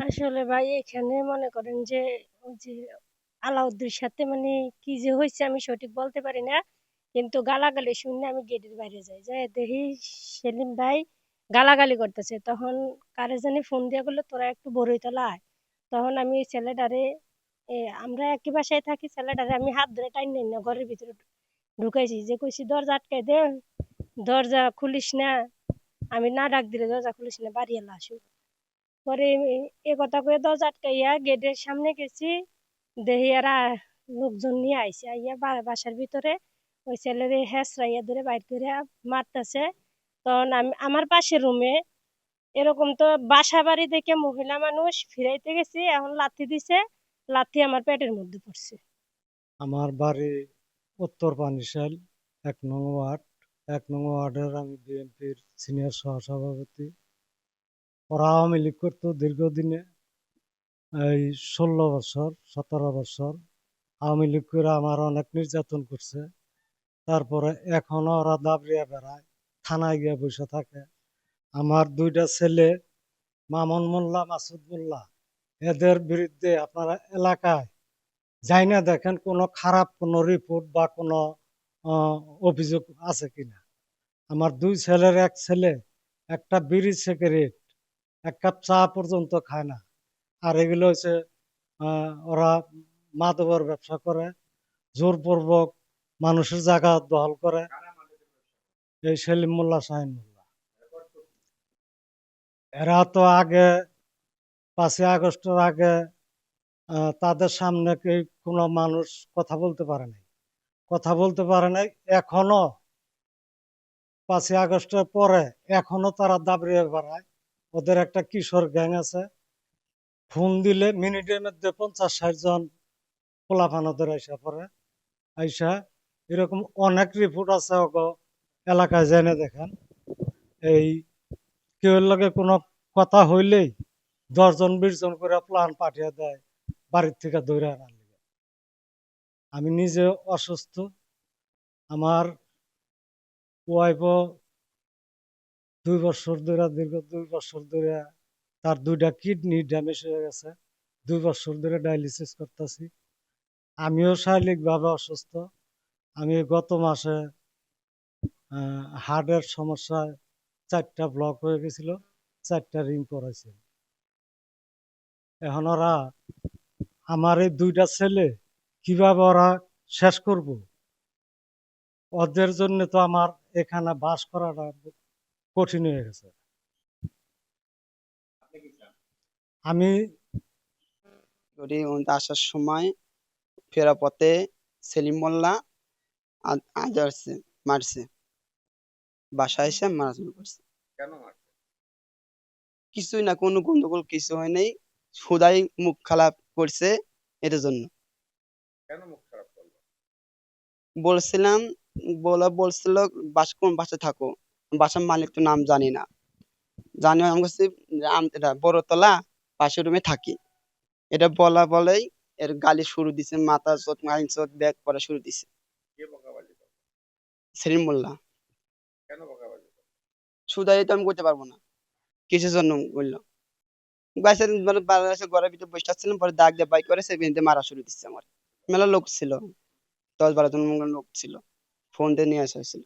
আসলে ভাই এখানে মনে করেন যে ওই যে আলাউদ্দির সাথে মানে কি যে হয়েছে আমি সঠিক বলতে পারি না। কিন্তু গালাগালি শুনে আমি গেটের বাইরে যাই। যাই দেখি সেলিম ভাই গালাগালি করতেছে। তখন কারে জানি ফোন দিয়া বলল, তোরা একটু বড়ইতলা আয়। তখন আমি ছেলেটারে আমরা একই বাসায় থাকি, ছেলেটারে আমি হাত ধরে টাইন না, ঘরের ভিতরে ঢুকাইছি। যে কইছি, দরজা আটকাই দে, দরজা খুলিস না। আমি না ডাক দিলে দরজা খুলিস না, বাড়ি এলা আসু পরে এ- কথা কয়ে দরজা আটকাইয়া গেটের সামনে গেছি। দেখি এরা লোকজন নিয়ে আইসে, আইয়া বাসার ভিতরে ওই ছেলের হেসরাইয়া ধরে বাইর করে মারতেছে। তখন আমি, আমার পাশের রুমে এরকম তো বাসা বাড়ি থেকে মহিলা মানুষ ফিরাইতে গেছি, এখন লাথি দিছে, লাথি আমার পেটের মধ্যে পড়ছে। আমার বাড়ি উত্তর পানিশাল, এক নং ওয়ার্ড। এক নং ওয়ার্ডের আমি বিএনপির সিনিয়র সহসভাপতি। ওরা আওয়ামী লীগ করতো দীর্ঘদিনে, এই ষোলো বছর, সতেরো বছর। আওয়ামী লীগ করে আমার অনেক নির্যাতন করছে। তারপরে এখনও ওরা দাবড়িয়া বেড়ায়, থানায় গিয়ে বসে থাকে। আমার দুইটা ছেলে, মামুন মোল্লা, মাসুদ মোল্লা, এদের বিরুদ্ধে আপনারা এলাকায় যাই না দেখেন কোনো খারাপ কোনো রিপোর্ট বা কোনো অভিযোগ আছে কিনা। আমার দুই ছেলের এক ছেলে, একটা বিড়ি সিগারেট এক কাপ চা পর্যন্ত খায় না। আর এগুলো হচ্ছে ওরা মাদকের ব্যবসা করে, জোরপূর্বক মানুষের জায়গা দখল করে। এই সেলিম মোল্লা শাহিন মোল্লা। এরা তো আগে, পাঁচই আগস্টের আগে তাদের সামনে কোনো মানুষ কথা বলতে পারে নাই? কথা বলতে পারে নাই, এখনও। পাঁচই আগস্টের পরে, এখনও তারা দাবড়িয়ে বেড়ায়। ওদের একটা কিশোর গ্যাং আছে। ফোন দিলে মিনিটের মধ্যে পঞ্চাশ ষাট জন পোলাফান ওদের আইসা পরে আইসা এরকম অনেক রিপোর্ট আছে ওগো এলাকায়, জেনে দেখেন। এই কেউ লগে কোনো কথা হইলেই দশজন বিশ জন করে প্লান পাঠিয়ে দেয় বাড়ির থেকে দৌড়ে আনার লিগে। আমি নিজে অসুস্থ। আমার ওয়াইফও দুই বছর ধরে দীর্ঘ দুই বছর ধরে তার দুইটা কিডনি ড্যামেজ হয়ে গেছে। দুই বছর ধরে ডায়ালিসিস করতেছি। আমিও শারীরিকভাবে অসুস্থ। আমি গত মাসে হার্টের সমস্যায় চারটা ব্লক হয়ে গেছিল, চারটা রিং করাইছে এখন ওরা, আমার এই দুইটা ছেলে, কীভাবে ওরা শেষ করব? ওদের জন্য তো আমার এখানে বাস করাটা কঠিন হয়ে গেছে। আমি আসার সময় ফেরা পথে সেলিম মোল্লা আ- আজ আসছে মারছে। বাসায় এসে মারা করছে। কেন কিছুই না কোনো গন্ডগোল কিছু হয় নাই। সুদাই মুখ খারাপ করছে এটার জন্য। কেন মুখ খারাপ বলছিলাম বলা বলছিল বাস কোন বাসে থাকো? বাসার মালিক তো নাম জানি না। জানি আমি এটা বড়তলা পাশের রুমে থাকি। এটা বলা বলেই এর গালি শুরু দিছে মাথা চোট মাইন চোট ব্যাগ পড়া শুরু দিছে। সেলিম মোল্লা। সুদাই তো আমি করতে পারব না। কিসের জন্য? বলল। মানে বাড়ির ঘরের ভিতরে বসে থাকছিলাম পরে দাগ দিয়ে বাইক করে সেদিনতে মারা শুরু দিচ্ছে আমার। মেলা লোক ছিল। দশ বারো জন লোক ছিল। ফোন দিয়ে নিয়ে আসা হয়েছিল।